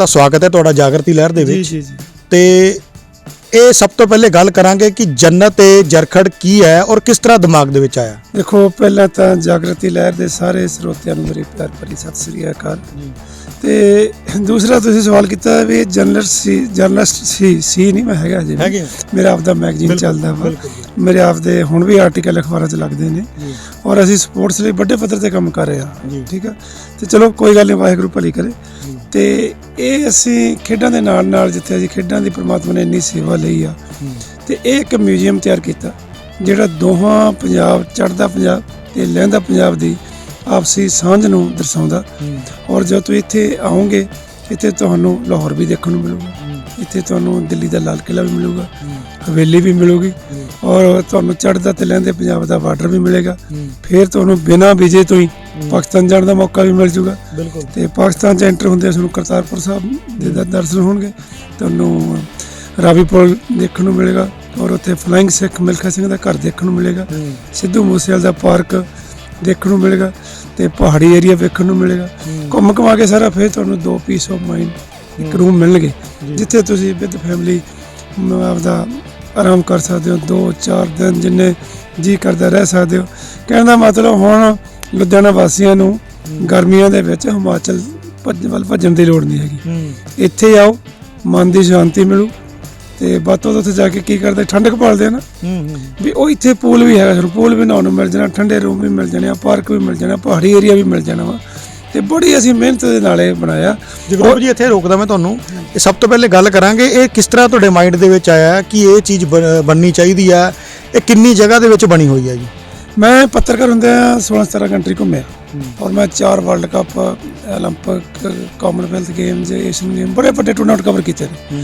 ਤਾਂ ਸਵਾਗਤ ਹੈ ਤੁਹਾਡਾ ਜਾਗਰਤੀ ਲਹਿਰ ਦੇ ਵਿੱਚ। ਜੀ ਜੀ। ਤੇ ਇਹ ਸਭ ਤੋਂ ਪਹਿਲੇ ਗੱਲ ਕਰਾਂਗੇ ਕਿ ਜੰਨਤ ਤੇ ਜਰਖੜ ਕੀ ਹੈ ਔਰ ਕਿਸ ਤਰ੍ਹਾਂ ਦਿਮਾਗ ਦੇ ਵਿੱਚ ਆਇਆ? ਦੇਖੋ ਪਹਿਲਾਂ ਤਾਂ ਜਾਗਰਤੀ ਲਹਿਰ ਦੇ ਸਾਰੇ ਸਰੋਤਿਆਂ ਨੂੰ ਮੇਰੀ ਪਿਆਰ ਭਰੀ ਸਤਿ ਸ੍ਰੀ ਅਕਾਲ। ਤੇ ਦੂਸਰਾ ਤੁਸੀਂ ਸਵਾਲ ਕੀਤਾ ਵੀ ਜਰਨਲਿਸਟ ਸੀ ਜਰਨਲਿਸਟ ਸੀ ਸੀ ਨਹੀਂ ਮੈਂ ਹੈਗਾ ਜੀ ਹੈਗੇ ਹੋ। ਮੇਰਾ ਆਪਦਾ ਮੈਗਜ਼ੀਨ ਚੱਲਦਾ ਵਾ। ਮੇਰੇ ਆਪਦੇ ਹੁਣ ਵੀ ਆਰਟੀਕਲ ਅਖਬਾਰਾਂ 'ਚ ਲੱਗਦੇ ਨੇ। ਔਰ ਅਸੀਂ ਸਪੋਰਟਸ ਲਈ ਵੱਡੇ ਪੱਧਰ ਤੇ ਕੰਮ ਕਰ ਰਹੇ ਜੀ। ਹਾਂ ਠੀਕ ਆ? ਤੇ ਚਲੋ ਕੋਈ ਗੱਲ ਨਹੀਂ ਵਾਹਿਗੁਰੂ ਭਲੀ ਕਰੇ। ਤੇ ਇਹ ਅਸੀਂ ਖੇਡਾਂ ਦੇ ਨਾਲ ਨਾਲ ਜਿੱਥੇ ਅਸੀਂ ਖੇਡਾਂ ਦੀ ਪ੍ਰਮਾਤਮਾ ਨੇ ਇੰਨੀ ਸੇਵਾ ਲਈ ਆ ਤੇ ਇਹ ਇੱਕ ਮਿਊਜ਼ੀਅਮ ਤਿਆਰ ਕੀਤਾ ਜਿਹੜਾ ਦੋਹਾਂ ਪੰਜਾਬ ਚੜ੍ਹਦਾ ਪੰਜਾਬ ਤੇ ਲਹਿੰਦਾ ਪੰਜਾਬ ਦੀ ਆਪਸੀ ਸਾਂਝ ਨੂੰ ਦਰਸਾਉਂਦਾ। ਔਰ ਜਦੋਂ ਤੁਸੀਂ ਇੱਥੇ ਆਓਗੇ ਇੱਥੇ ਤੁਹਾਨੂੰ ਲਾਹੌਰ ਵੀ ਦੇਖਣ ਨੂੰ ਮਿਲੂਗਾ ਇੱਥੇ ਤੁਹਾਨੂੰ ਦਿੱਲੀ ਦਾ ਲਾਲ ਕਿਲ੍ਹਾ ਵੀ ਮਿਲੂਗਾ ਹਵੇਲੀ ਵੀ ਮਿਲੂਗੀ ਔਰ ਤੁਹਾਨੂੰ ਚੜ੍ਹਦਾ ਤੇ ਲਹਿੰਦੇ ਪੰਜਾਬ ਦਾ ਬਾਰਡਰ ਵੀ ਮਿਲੇਗਾ। ਫਿਰ ਤੁਹਾਨੂੰ ਬਿਨਾਂ ਵੀਜ਼ੇ ਤੋਂ ਹੀ ਪਾਕਿਸਤਾਨ ਜਾਣ ਦਾ ਮੌਕਾ ਵੀ ਮਿਲ ਜੂਗਾ। ਬਿਲਕੁਲ। ਤੇ ਪਾਕਿਸਤਾਨ ਚ ਐਂਟਰ ਹੁੰਦੇ ਸਾਨੂੰ ਕਰਤਾਰਪੁਰ ਸਾਹਿਬ ਦੇ ਦਰ- ਦਰਸ਼ਨ ਹੋਣਗੇ। ਤੁਹਾਨੂੰ ਰਾਵੀ ਪੁਲ ਦੇਖਣ ਨੂੰ ਮਿਲੇਗਾ ਔਰ ਉੱਥੇ ਫਲਾਈਂਗ ਸਿੱਖ ਮਿਲਖਾ ਸਿੰਘ ਦਾ ਘਰ ਦੇਖਣ ਨੂੰ ਮਿਲੇਗਾ। ਸਿੱਧੂ ਮੂਸੇਵਾਲ ਦਾ ਪਾਰਕ ਦੇਖਣ ਨੂੰ ਮਿਲੇਗਾ ਤੇ ਪਹਾੜੀ ਏਰੀਆ ਵੇਖਣ ਨੂੰ ਮਿਲੇਗਾ। ਘੁੰਮ ਘੁਮਾ ਕੇ ਸਾਰਾ ਫਿਰ ਤੁਹਾਨੂੰ ਦੋ ਪੀਸ ਆਫ ਮਾਈਂਡ ਇੱਕ ਰੂਮ ਮਿਲਣਗੇ। ਜਿੱਥੇ ਤੁਸੀਂ ਵਿਦ ਫੈਮਿਲੀ ਆਪਦਾ ਆਰਾਮ ਕਰ ਸਕਦੇ ਹੋ। ਦੋ ਚਾਰ ਦਿਨ ਜਿੰਨੇ ਜੀ ਕਰਦਾ ਰਹਿ ਸਕਦੇ ਹੋ। ਕਹਿਣ ਦਾ ਮਤਲਬ ਹੁਣ ਲੁਧਿਆਣਾ ਵਾਸੀਆਂ ਨੂੰ ਗਰਮੀਆਂ ਦੇ ਵਿੱਚ ਹਿਮਾਚਲ ਭੱਜ ਵੱਲ ਭੱਜਣ ਦੀ ਲੋੜ ਨਹੀਂ ਹੈਗੀ। ਇੱਥੇ ਆਓ ਮਨ ਦੀ ਸ਼ਾਂਤੀ ਮਿਲੂ ਤੇ ਬਾਤੋਂ ਉੱਥੇ ਜਾ ਕੇ ਕੀ ਕਰਦੇ? ਠੰਡਕ ਭਾਲਦੇ ਆ ਨਾ। ਵੀ ਉਹ ਇੱਥੇ ਪੂਲ ਵੀ ਹੈਗਾ ਸਾਨੂੰ ਪੂਲ ਵੀ ਨਹਾਉਣ ਨੂੰ ਮਿਲ ਜਾਣਾ ਠੰਡੇ ਰੂਮ ਵੀ ਮਿਲ ਜਾਣੇ ਆ ਪਾਰਕ ਵੀ ਮਿਲ ਜਾਣਾ ਪਹਾੜੀ ਏਰੀਆ ਵੀ ਮਿਲ ਜਾਣਾ ਵਾ। ਤੇ ਬੜੀ ਅਸੀਂ ਮਿਹਨਤ ਦੇ ਨਾਲ ਇਹ ਬਣਾਇਆ। ਜਗਰੂਪ ਜੀ ਇੱਥੇ ਰੋਕਦਾ ਮੈਂ ਤੁਹਾਨੂੰ। ਇਹ ਸਭ ਤੋਂ ਪਹਿਲੇ ਗੱਲ ਕਰਾਂਗੇ ਇਹ ਕਿਸ ਤਰ੍ਹਾਂ ਤੁਹਾਡੇ ਮਾਈਂਡ ਦੇ ਵਿੱਚ ਆਇਆ ਕਿ ਇਹ ਚੀਜ਼ ਬਣ- ਬਣਨੀ ਚਾਹੀਦੀ ਹੈ ਇਹ ਕਿੰਨੀ ਜਗ੍ਹਾ ਦੇ ਵਿੱਚ ਬਣੀ ਹੋਈ ਹੈ ਜੀ? ਮੈਂ ਪੱਤਰਕਾਰ ਹੁੰਦੇ ਆ 16 17 ਕੰਟਰੀ ਘੁੰਮਿਆ ਔਰ ਮੈਂ ਚਾਰ world cup 올림픽 Commonwealth games Asian game ਬੜੇ ਵੱਡੇ ਟੂਰਨਾਮੈਂਟ ਕਵਰ ਕੀਤੇ ਨੇ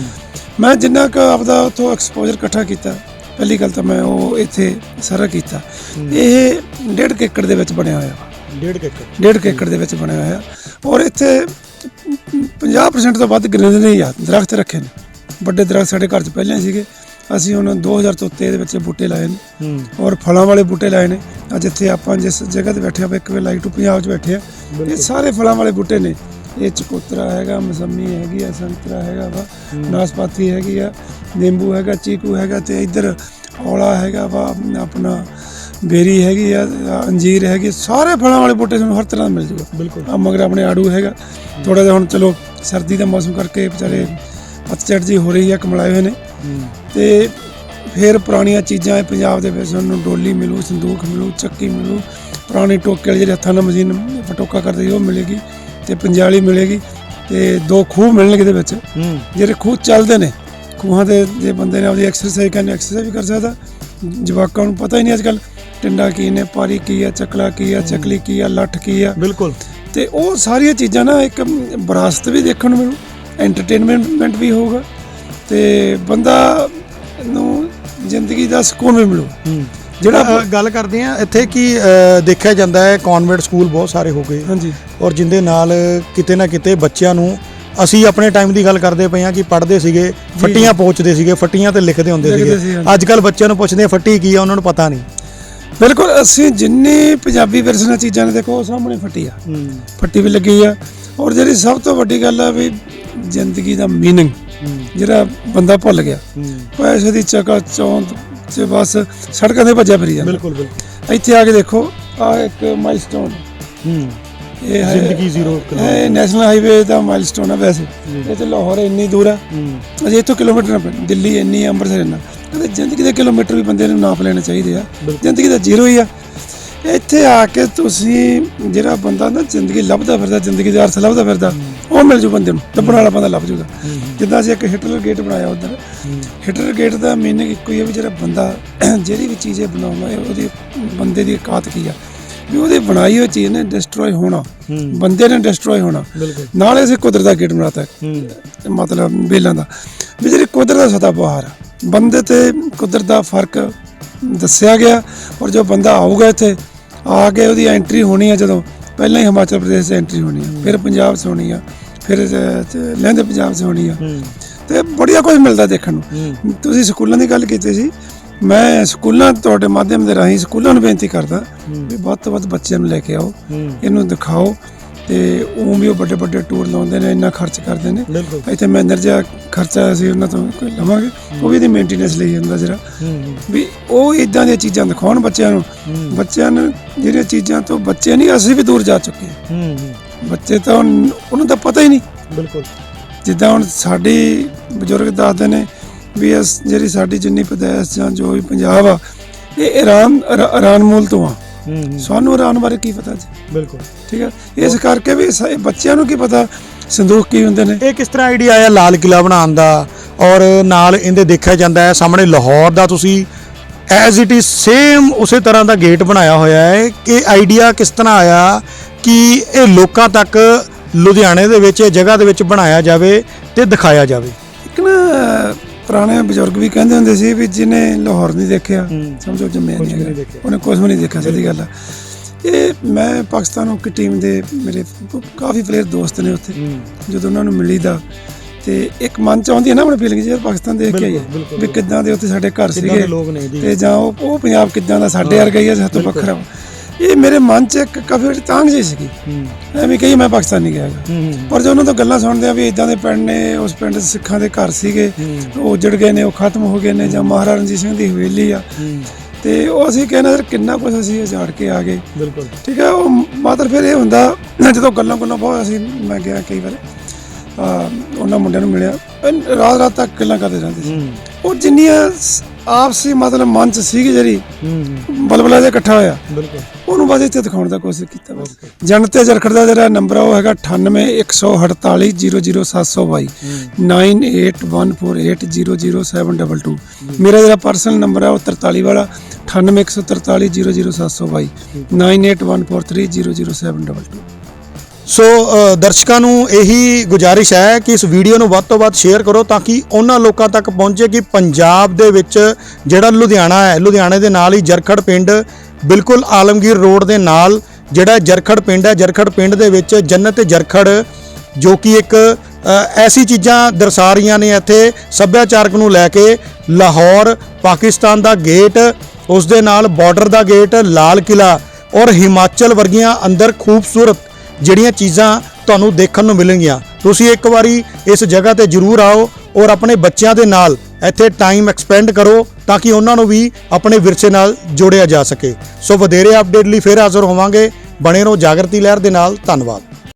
ਮੈਂ ਜਿੰਨਾ ਕੁ ਆਪਦਾ ਉਥੋਂ ਐਕਸਪੋਜ਼ਰ ਇਕੱਠਾ ਕੀਤਾ ਪਹਿਲੀ ਗੱਲ ਤਾਂ ਮੈਂ ਉਹ ਇੱਥੇ ਸਾਰਾ ਕੀਤਾ ਇਹ ਡੇਢ ਕੁ ਏਕੜ ਦੇ ਵਿੱਚ ਬਣਿਆ ਹੋਇਆ ਵਾ ਡੇਢ ਏਕੜ ਡੇਢ ਕੁ ਏਕੜ ਦੇ ਵਿੱਚ ਬਣਿਆ ਹੋਇਆ ਔਰ ਇੱਥੇ 50% ਤੋਂ ਵੱਧ ਗ੍ਰੀਨਰੀ ਆ ਦਰਖਤ ਰੱਖੇ ਨੇ ਵੱਡੇ ਦਰਖਤ ਸਾਡੇ ਘਰ 'ਚ ਪਹਿਲਾਂ ਹੀ ਸੀਗੇ ਅਸੀਂ ਹੁਣ 2023 ਦੇ ਵਿੱਚ ਬੂਟੇ ਲਾਏ ਨੇ। ਔਰ ਫਲਾਂ ਵਾਲੇ ਬੂਟੇ ਲਾਏ ਨੇ। ਅੱਜ ਇੱਥੇ ਆਪਾਂ ਜਿਸ ਜਗ੍ਹਾ ਤੇ ਬੈਠੇ ਆਪਾਂ ਇੱਕ ਵੇ ਲਾਈਕ ਟੂ ਪੰਜਾਬ 'ਚ ਬੈਠੇ ਆ ਇਹ ਸਾਰੇ ਫਲਾਂ ਵਾਲੇ ਬੂਟੇ ਨੇ। ਇਹ ਚਕੋਤਰਾ ਹੈਗਾ ਮਸੰਮੀ ਹੈਗੀ ਆ ਸੰਤਰਾ ਹੈਗਾ ਵਾ ਨਾਸਪਾਤੀ ਹੈਗੀ ਆ ਨਿੰਬੂ ਹੈਗਾ ਚੀਕੂ ਹੈਗਾ ਤੇ ਇੱਧਰ ਔਲਾ ਹੈਗਾ ਵਾ ਆਪਣਾ ਬੇਰੀ ਹੈਗੀ ਆ ਅੰਜੀਰ ਹੈਗੀ ਸਾਰੇ ਫਲਾਂ ਵਾਲੇ ਬੂਟੇ ਤੁਹਾਨੂੰ ਹਰ ਤਰ੍ਹਾਂ ਦਾ ਮਿਲ ਜੂਗਾ। ਬਿਲਕੁਲ। ਆ ਮਗਰ ਆਪਣੇ ਆੜੂ ਹੈਗਾ। ਥੋੜਾ ਜਿਹਾ ਹੁਣ ਚਲੋ ਸਰਦੀ ਦਾ ਮੌਸਮ ਕਰਕੇ ਵਿਚਾਰੇ ਪਤਝੜ ਜੀ ਹੋ ਰਹੀ ਆ ਕਮਲਾਏ ਹੋਏ ਨੇ। ਤੇ ਫਿਰ ਪੁਰਾਣੀਆਂ ਚੀਜ਼ਾਂ ਇਹ ਪੰਜਾਬ ਦੇ ਵਿੱਚ ਤੁਹਾਨੂੰ ਡੋਲੀ ਮਿਲੂ ਸੰਦੂਕ ਮਿਲੂ ਚੱਕੀ ਮਿਲੂ। ਪੁਰਾਣੀ ਟੋਕੇ ਜਿਹੜੀ ਹੱਥਾਂ ਨਾਲ ਮਸ਼ੀਨ ਪਟੋਕਾ ਕਰਦੇ ਉਹ ਮਿਲੇਗੀ ਤੇ ਪੰਜਾਲੀ ਮਿਲੇਗੀ ਤੇ ਦੋ ਖੂਹ ਮਿਲਣਗੇ ਇਹਦੇ ਵਿੱਚ। ਜਿਹੜੇ ਖੂਹ ਚੱਲਦੇ ਨੇ ਖੂਹਾਂ ਦੇ ਜੇ ਬੰਦੇ ਨੇ ਆਪਦੀ ਐਕਸਰਸਾਈਜ਼ ਕਰਨੀ ਐਕਸਰਸਾਈਜ਼ ਵੀ ਕਰ ਸਕਦਾ। ਜਵਾਕਾਂ ਨੂੰ ਪਤਾ ਹੀ ਨਹੀਂ ਅੱਜ ਕੱਲ ਟਿੰਡਾ ਕੀ ਨੇ ਪਾਰੀ ਕੀ ਆ ਚੱਕਲਾ ਕੀ ਆ ਚੱਕਲੀ ਕੀ ਆ ਲੱਠ ਕੀ ਆ। ਬਿਲਕੁਲ। ਤੇ ਉਹ ਸਾਰੀਆਂ ਚੀਜ਼ਾਂ ਨਾ ਇੱਕ ਵਿਰਾਸਤ ਵੀ ਦੇਖਣ ਨੂੰ ਮਿਲੂ। ਐਂਟਰਟੇਨਮੈਂਟ ਵੀ ਹੋਊਗਾ ਤੇ ਬੰਦਾ ਨੂੰ ਜ਼ਿੰਦਗੀ ਦਾ ਸਕੂਨ ਵੀ ਮਿਲੂ। ਜਿਹੜਾ ਗੱਲ ਕਰਦੇ ਆ ਇੱਥੇ ਕੀ ਦੇਖਿਆ ਜਾਂਦਾ ਹੈ ਕਨਵੈਂਟ ਸਕੂਲ ਬਹੁਤ ਸਾਰੇ ਹੋ ਗਏ। ਹਾਂਜੀ। ਔਰ ਜਿੰਦੇ ਨਾਲ ਕਿਤੇ ਨਾ ਕਿਤੇ ਬੱਚਿਆਂ ਨੂੰ ਅਸੀਂ ਆਪਣੇ ਟਾਈਮ ਦੀ ਗੱਲ ਕਰਦੇ ਪਏ ਆ ਕਿ ਪੜ੍ਹਦੇ ਸੀਗੇ ਫੱਟੀਆਂ ਪੋਚਦੇ ਸੀਗੇ ਫੱਟੀਆਂ ਤੇ ਲਿਖਦੇ ਹੁੰਦੇ ਸੀਗੇ। ਅੱਜ ਕੱਲ ਬੱਚਿਆਂ ਨੂੰ ਪੁੱਛਦੇ ਫੱਟੀ ਕੀ ਆ ਉਹਨਾਂ ਨੂੰ ਪਤਾ ਨਹੀਂ। ਬਿਲਕੁਲ ਅਸੀਂ ਜਿੰਨੇ ਪੰਜਾਬੀ ਵਿਰਸੇ ਚੀਜ਼ਾਂ ਨੇ ਦੇਖੋ ਸਾਹਮਣੇ ਫੱਟੀ ਆ। ਫੱਟੀ ਵੀ ਲੱਗੀ ਆ। ਔਰ ਜਿਹੜੀ ਸਭ ਤੋਂ ਵੱਡੀ ਗੱਲ ਆ ਵੀ ਜ਼ਿੰਦਗੀ ਦਾ ਮੀਨਿੰਗ ਜਿਹੜਾ ਬੰਦਾ ਭੁੱਲ ਗਿਆ। ਪੈਸੇ ਦੀ ਚਕਾ ਚੌਂਦ ਤੇ ਬਸ ਸੜਕਾਂ ਤੇ ਭੱਜਿਆ ਫਿਰੀ ਬਿਲਕੁਲ ਬਿਲਕੁਲ। ਇੱਥੇ ਆ ਕੇ ਦੇਖੋ ਆ ਇੱਕ ਮਾਈਲਸਟੋਨ ਹੂੰ। ਇਹ ਜ਼ਿੰਦਗੀ ਜ਼ੀਰੋ ਇਹ ਨੈਸ਼ਨਲ ਹਾਈਵੇ ਦਾ ਮਾਈਲਸਟੋਨ ਹੈ ਵੈਸੇ। ਇਹ ਤੇ ਲਾਹੌਰ ਇੰਨੀ ਦੂਰ ਆ ਅਜੇ ਇੱਥੋਂ ਕਿਲੋਮੀਟਰ ਨਾ ਪੈਣ। ਦਿੱਲੀ ਇੰਨੀ ਅੰਮ੍ਰਿਤਸਰ ਇੰਨਾ। ਕਦੇ ਜ਼ਿੰਦਗੀ ਦੇ ਕਿਲੋਮੀਟਰ ਵੀ ਬੰਦੇ ਨੂੰ ਨਾਪ ਲੈਣੇ ਚਾਹੀਦੇ ਆ। ਜ਼ਿੰਦਗੀ ਦਾ ਜ਼ੀਰੋ ਹੀ ਆ। ਇੱਥੇ ਆ ਕੇ ਤੁਸੀਂ ਜਿਹੜਾ ਬੰਦਾ ਨਾ ਜ਼ਿੰਦਗੀ ਲੱਭਦਾ ਫਿਰਦਾ ਜ਼ਿੰਦਗੀ ਦਾ ਅਰਥ ਲੱਭਦਾ ਫਿਰਦਾ ਉਹ ਮਿਲ ਜੂ ਬੰਦੇ ਨੂੰ ਲੱਭਣ ਵਾਲਾ ਬੰਦਾ ਲੱਭ ਜੂਗਾ। ਜਿੱਦਾਂ ਅਸੀਂ ਇੱਕ ਹਿਟਲਰ ਗੇਟ ਬਣਾਇਆ ਉਧਰ ਹਿਟਲਰ ਗੇਟ ਦਾ ਮੀਨਿੰਗ ਇੱਕੋ ਹੀ ਹੈ ਵੀ ਜਿਹੜਾ ਬੰਦਾ ਜਿਹੜੀ ਵੀ ਚੀਜ਼ ਇਹ ਬਣਾਉਂਦਾ ਹੈ ਉਹਦੀ ਬੰਦੇ ਦੀ ਔਕਾਤ ਕੀ ਆ? ਵੀ ਉਹਦੀ ਬਣਾਈ ਹੋਈ ਚੀਜ਼ ਨੇ ਡਿਸਟਰੋਏ ਹੋਣਾ ਬੰਦੇ ਨੇ ਡਿਸਟਰੋਏ ਹੋਣਾ। ਨਾਲੇ ਅਸੀਂ ਕੁਦਰਤ ਦਾ ਗੇਟ ਬਣਾਤਾ। ਹੈ। ਮਤਲਬ ਬੇਲਾਂ ਦਾ। ਵੀ ਜਿਹੜੀ ਕੁਦਰਤ ਦਾ ਸਤਾ ਬਹਾਰ ਆ ਬੰਦੇ ਤੇ ਕੁਦਰਤ ਦਾ ਫ਼ਰਕ ਦੱਸਿਆ ਗਿਆ ਔਰ ਜੋ ਬੰਦਾ ਆਊਗਾ ਇੱਥੇ ਆ ਕੇ ਉਹਦੀ ਐਂਟਰੀ ਹੋਣੀ ਆ ਜਦੋਂ ਪਹਿਲਾਂ ਹੀ ਹਿਮਾਚਲ ਪ੍ਰਦੇਸ਼ 'ਚ ਐਂਟਰੀ ਹੋਣੀ ਆ ਫਿਰ ਪੰਜਾਬ 'ਚ ਹੋਣੀ ਆ ਫਿਰ ਲਹਿੰਦੇ ਪੰਜਾਬ 'ਚ ਹੋਣੀ ਆ। ਤੇ ਬੜੀਆ ਕੁਝ ਮਿਲਦਾ ਦੇਖਣ ਨੂੰ। ਤੁਸੀਂ ਸਕੂਲਾਂ ਦੀ ਗੱਲ ਕੀਤੀ ਸੀ ਮੈਂ ਸਕੂਲਾਂ ਤੁਹਾਡੇ ਮਾਧਿਅਮ ਦੇ ਰਾਹੀਂ ਸਕੂਲਾਂ ਨੂੰ ਬੇਨਤੀ ਕਰਦਾ ਵੀ ਵੱਧ ਤੋਂ ਵੱਧ ਬੱਚਿਆਂ ਨੂੰ ਲੈ ਕੇ ਆਓ ਇਹਨੂੰ ਦਿਖਾਓ ਤੇ ਉਹ ਵੀ ਉਹ ਵੱਡੇ ਵੱਡੇ ਟੂਰ ਲਾਉਂਦੇ ਨੇ ਇੰਨਾ ਖਰਚ ਕਰਦੇ ਨੇ। ਬਿਲਕੁਲ। ਇੱਥੇ ਮੈਨੇਜਰ ਜਿਹਾ ਖਰਚਾ ਅਸੀਂ ਉਹਨਾਂ ਤੋਂ ਕੋਈ ਲਵਾਂਗੇ ਉਹ ਵੀ ਇਹਦੀ ਮੇਨਟੇਨੈਂਸ ਲਈ ਜਾਂਦਾ ਜਰਾ। ਵੀ ਉਹ ਇਦਾਂ ਦੀਆਂ ਚੀਜ਼ਾਂ ਦਿਖਾਉਣ ਬੱਚਿਆਂ ਨੂੰ। ਬੱਚਿਆਂ ਨੂੰ ਜਿਹੜੀਆਂ ਚੀਜ਼ਾਂ ਤੋਂ ਬੱਚੇ ਨਹੀਂ ਅਸੀਂ ਵੀ ਦੂਰ ਜਾ ਚੁੱਕੇ ਹਾਂ। ਹੂੰ ਬੱਚੇ ਤਾਂ ਹੁਣ- ਉਹਨਾਂ ਦਾ ਪਤਾ ਹੀ ਨਹੀਂ। ਬਿਲਕੁਲ। ਜਿੱਦਾਂ ਹੁਣ ਸਾਡੀ ਬਜ਼ੁਰਗ ਦੱਸਦੇ ਨੇ ਵੀ ਅਸ ਜਿਹੜੀ ਸਾਡੀ ਜਿੰਨੀ ਪਦੈਸ ਜਾਂ ਜੋ ਵੀ ਪੰਜਾਬ ਆ ਇਹ ਇਰਾਨ ਇਰਾ- ਇਰਾਨ ਮੂਲ ਤੋਂ ਆ। ਸਾਨੂੰ ਇਰਾਨ ਬਾਰੇ ਕੀ ਪਤਾ ਜੀ? ਬਿਲਕੁਲ। ਠੀਕ ਹੈ? ਇਸ ਕਰਕੇ ਵੀ ਸ- ਬੱਚਿਆਂ ਨੂੰ ਕੀ ਪਤਾ ਸੰਦੂਕ ਕੀ ਹੁੰਦੇ ਨੇ? ਇਹ ਕਿਸ ਤਰ੍ਹਾਂ ਆਈਡੀਆ ਆਇਆ ਲਾਲ ਕਿਲਾ ਬਣਾਉਣ ਦਾ? ਔਰ ਨਾਲ ਇਹਦੇ ਦੇਖਿਆ ਜਾਂਦਾ ਹੈ ਸਾਹਮਣੇ ਲਾਹੌਰ ਦਾ ਤੁਸੀਂ ਐਜ਼ ਇਟ ਇਜ਼ ਸੇਮ ਉਸੇ ਤਰ੍ਹਾਂ ਦਾ ਗੇਟ ਬਣਾਇਆ ਹੋਇਆ ਹੈ ਕਿ ਆਈਡੀਆ ਕਿਸ ਤਰ੍ਹਾਂ ਆਇਆ ਕਿ ਇਹ ਲੋਕਾਂ ਤੱਕ ਲੁਧਿਆਣੇ ਦੇ ਵਿੱਚ ਇਹ ਜਗ੍ਹਾ ਦੇ ਵਿੱਚ ਬਣਾਇਆ ਜਾਵੇ ਤੇ ਦਿਖਾਇਆ ਜਾਵੇ? ਇੱਕ ਨਾ ਪੁਰਾਣੇ ਬਜ਼ੁਰਗ ਵੀ ਕਹਿੰਦੇ ਹੁੰਦੇ ਸੀ ਵੀ ਜਿਹਨੇ ਲਾਹੌਰ ਨਹੀਂ ਦੇਖਿਆ ਸਮਝੋ ਜੰਮਿਆ ਨਹੀਂ ਹੈਗਾ। ਦੇਖਿਆ। ਉਹਨੇ ਕੁਝ ਵੀ ਨਹੀਂ ਦੇਖਿਆ ਸਿੱਧੀ ਗੱਲ ਆ ਇਹ ਮੈਂ ਪਾਕਿਸਤਾਨ ਹਾਕੀ ਟੀਮ ਦੇ ਮੇਰੇ ਕਾਫੀ ਪਲੇਅਰ ਦੋਸਤ ਨੇ ਉੱਥੇ ਜਦੋਂ ਉਹਨਾਂ ਨੂੰ ਮਿਲੀਦਾ ਤੇ ਇੱਕ ਮਨ ਚ ਆਉਂਦੀ ਹੈ ਨਾ ਆਪਣੇ ਫੀਲਿੰਗ ਯਾਰ ਪਾਕਿਸਤਾਨ ਦੇਖ ਕੇ ਆਈਏ ਬਿਲਕੁਲ, ਬਿਲਕੁਲ, ਵੀ ਕਿੱਦਾਂ ਦੇ ਉੱਥੇ ਸਾਡੇ ਘਰ ਕਿੱਦਾਂ ਸੀਗੇ ਦੇ ਲੋਕ ਨੇ ਜੀ। ਤੇ ਜਾਂ ਉਹ ਉਹ ਪੰਜਾਬ ਕਿੱਦਾਂ ਦਾ ਸਾਡੇ ਵਰਗਾ ਹੀ ਹੈ ਸਭ ਤੋਂ ਵੱਖਰਾ ਵਾ। ਇਹ ਮੇਰੇ ਮਨ ਚ ਇੱਕ ਕਾਫੀ ਤਾਂਗ ਜਿਹੀ ਸੀਗੀ। ਐਵੇਂ ਕਹੀ ਮੈਂ ਪਾਕਿਸਤਾਨ ਨਹੀਂ ਗਿਆ ਪਰ ਜੋ ਉਹਨਾਂ ਤੋਂ ਗੱਲਾਂ ਸੁਣਦੇ ਆ ਵੀ ਇਦਾਂ ਦੇ ਪਿੰਡ ਨੇ ਉਸ ਪਿੰਡ ਸਿੱਖਾਂ ਦੇ ਘਰ ਸੀਗੇ ਉਹ ਉਜੜ ਗਏ ਨੇ ਉਹ ਖਤਮ ਹੋ ਗਏ ਨੇ ਜਾਂ ਮਹਾਰਾਜਾ ਰਣਜੀਤ ਸਿੰਘ ਦੀ ਹਵੇਲੀ ਆ। ਤੇ ਉਹ ਅਸੀਂ ਕਹਿੰਦੇ ਸਰ ਕਿੰਨਾ ਕੁਝ ਅਸੀਂ ਉਜਾੜ ਕੇ ਆ ਗਏ। ਬਿਲਕੁਲ। ਠੀਕ ਹੈ ਉਹ ਮਾਤਰ ਫਿਰ ਇਹ ਹੁੰਦਾ ਜਦੋਂ ਗੱਲਾਂ ਗੱਲਾਂ ਬਹੁਤ ਅਸੀਂ ਮੈਂ ਗਿਆ ਕਈ ਵਾਰ ਉਹਨਾਂ ਮੁੰਡਿਆਂ ਨੂੰ ਮਿਲਿਆ। ਰਾਤ ਰਾਤ ਤੱਕ ਗੱਲਾਂ ਕਰਦੇ ਰਹਿੰਦੇ ਸੀ। ਉਹ ਜਿੰਨੀਆਂ ਆਪਸੀ ਮਤਲਬ ਮਨ ਚ ਸੀਗੀ ਜਿਹੜੀ ਬਲਬਲਾ ਜਿਹਾ ਇਕੱਠਾ ਹੋਇਆ। ਬਿਲਕੁਲ। ਉਹਨੂੰ ਬਸ ਇੱਥੇ ਦਿਖਾਉਣ ਦਾ ਕੋਸ਼ਿਸ਼ ਕੀਤਾ ਬਸ। ਜਨਤੇ ਜਰਖੜ ਦਾ ਜਿਹੜਾ ਨੰਬਰ ਆ ਉਹ ਹੈਗਾ 9814800722 9814800722 ਮੇਰਾ ਜਿਹੜਾ ਪਰਸਨਲ ਨੰਬਰ ਹੈ ਉਹ 43 ਵਾਲਾ 9814800722 9814300722 ਸੋ ਦਰਸ਼ਕਾਂ ਨੂੰ ਇਹੀ ਗੁਜ਼ਾਰਿਸ਼ ਹੈ ਕਿ ਇਸ ਵੀਡੀਓ ਨੂੰ ਵੱਧ ਤੋਂ ਵੱਧ ਸ਼ੇਅਰ ਕਰੋ ਤਾਂ ਕਿ ਉਹਨਾਂ ਲੋਕਾਂ ਤੱਕ ਪਹੁੰਚੇ ਕਿ ਪੰਜਾਬ ਦੇ ਵਿੱਚ ਜਿਹੜਾ ਲੁਧਿਆਣਾ ਹੈ, ਲੁਧਿਆਣੇ ਦੇ ਨਾਲ ਹੀ ਜਰਖੜ ਪਿੰਡ ਬਿਲਕੁਲ ਆਲਮਗੀਰ ਰੋਡ ਦੇ ਨਾਲ ਜਿਹੜਾ ਜਰਖੜ ਪਿੰਡ ਹੈ, ਜਰਖੜ ਪਿੰਡ ਦੇ ਵਿੱਚ ਜੰਨਤ ਜਰਖੜ ਜੋ ਕਿ ਇੱਕ ਐਸੀ ਚੀਜ਼ਾਂ ਦਰਸਾ ਰਹੀਆਂ ਨੇ ਇੱਥੇ ਸੱਭਿਆਚਾਰਕ ਨੂੰ ਲੈ ਕੇ ਲਾਹੌਰ, ਪਾਕਿਸਤਾਨ ਦਾ ਗੇਟ ਉਸ ਦੇ ਨਾਲ ਬਾਰਡਰ ਦਾ ਗੇਟ, ਲਾਲ ਕਿਲਾ ਔਰ ਹਿਮਾਚਲ ਵਰਗੀਆਂ ਅੰਦਰ ਖੂਬਸੂਰਤ ਜਿਹੜੀਆਂ ਚੀਜ਼ਾਂ ਤੁਹਾਨੂੰ ਦੇਖਣ ਨੂੰ ਮਿਲਣਗੀਆਂ। ਤੁਸੀਂ ਇੱਕ ਵਾਰੀ ਇਸ ਜਗ੍ਹਾ ਤੇ ਜ਼ਰੂਰ ਆਓ ਔਰ ਆਪਣੇ ਬੱਚਿਆਂ ਦੇ ਨਾਲ ਇੱਥੇ ਟਾਈਮ ਐਕਸਪੈਂਡ ਕਰੋ ਤਾਂ ਕਿ ਉਹਨਾਂ ਨੂੰ ਵੀ ਆਪਣੇ ਵਿਰਸੇ ਨਾਲ ਜੋੜਿਆ ਜਾ ਸਕੇ। ਸੋ ਵਧੇਰੇ ਅਪਡੇਟ ਲਈ ਫਿਰ ਹਾਜ਼ਰ ਹੋਵਾਂਗੇ। ਬਣੇ ਰਹੋ ਜਾਗਰਤੀ ਲਹਿਰ ਦੇ ਨਾਲ। ਧੰਨਵਾਦ।